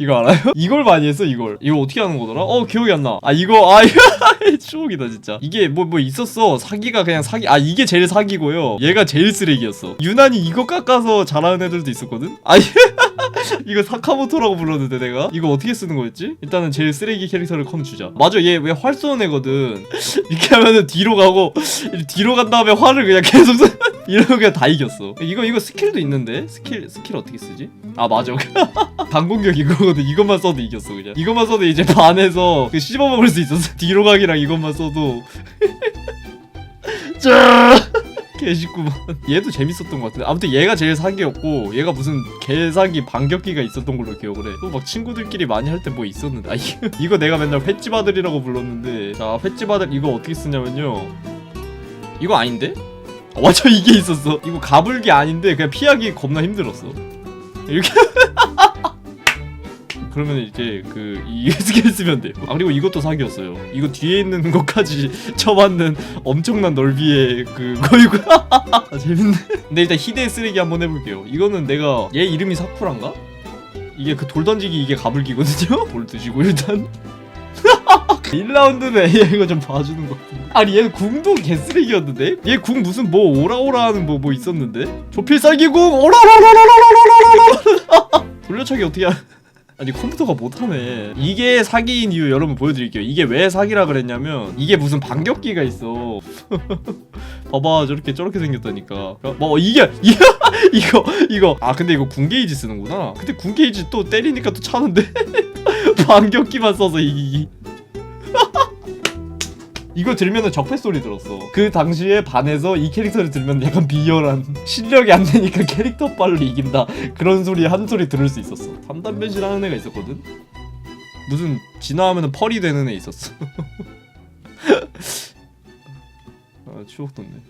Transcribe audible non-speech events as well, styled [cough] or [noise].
이거 알아요? [laughs] 이걸 많이 했어 이걸. 이거 어떻게 하는 거더라? 어 기억이 안 나 아 이거 아 이거. [laughs] 추억이다 진짜. 이게 뭐뭐 있었어. 사기가 그냥 사기 아 이게 제일 사기고요. 얘가 제일 쓰레기였어. 유난히 이거 깎아서 잘하는 애들도 있었거든? 아 [laughs] 이거 사카모토라고 불렀는데 내가? 이거 어떻게 쓰는 거였지? 일단은 제일 쓰레기 캐릭터를 컨 주자. 맞아 얘 왜 활 쏘는 애거든. 이렇게 하면은 뒤로 가고 뒤로 간 다음에 활을 그냥 계속 쏘 그냥 다 이겼어. 이거 이거 스킬도 있는데? 스킬 스킬 어떻게 쓰지? 아 맞아. [laughs] 방공격 이거거든. 이것만 써도 이겼어 그냥. 이것만 써도 이제 반에서 그 씹어먹을 수 있었어 [laughs] 뒤로 가기랑 이것만 써도. [laughs] 짜! 개쉽구만. 얘도 재밌었던 것 같은데. 아무튼 얘가 제일 사기였고 얘가 무슨 개사기 반격기가 있었던 걸로 기억을 해또 막 친구들끼리 많이 할 때 뭐 있었는데. 아 이거 내가 맨날 횟집 아들이라고 불렀는데. 자 횟집 아들 이거 어떻게 쓰냐면요. 이거 아닌데? 아, 맞아 이게 있었어 이거 가불기 아닌데 그냥 피하기 겁나 힘들었어 이렇게 [laughs] 그러면 이제 그이 스킬 쓰면 돼요. 아 그리고 이것도 사기였어요. 이거 뒤에 있는 것까지 [laughs] 쳐맞는 엄청난 넓이의 그 [laughs] 거이고 아, 재밌네. 근데 일단 희대의 쓰레기 한번 해볼게요. 이거는 내가 얘 이름이 사쿠란가? 이게 그 돌 던지기 이게 가불기거든요. 돌 드시고 일단 1라운드는 AI가 [laughs] 좀 봐주는 것 같은데 아니 얘는 궁도 개쓰레기였는데? 얘 궁 무슨 뭐 오라오라 하는 뭐, 뭐 있었는데? 조필살기 궁 오라오라오라오라오라오라 돌려차기 어떻게 하... 아니 컴퓨터가 못하네 이게 사기인 이유 여러분 보여드릴게요 이게 왜 사기라 그랬냐면 이게 무슨 반격기가 있어 봐봐 저렇게 저렇게 생겼다니까 뭐 이게 이거 이거 아 근데 이거 군게이지 쓰는구나 근데 군게이지 또 때리니까 또 차는데 반격기만 써서 이기기 이거 들면은 적폐 소리 들었어. 그 당시에 반에서 이 캐릭터를 들면 약간 비열한 [laughs] 실력이 안 되니까 캐릭터 빨로 이긴다 그런 소리 한 소리 들을 수 있었어. 삼단 변신하는 애가 있었거든. 무슨 진화하면은 펄이 되는 애 있었어. [laughs] 아 추억 돋네.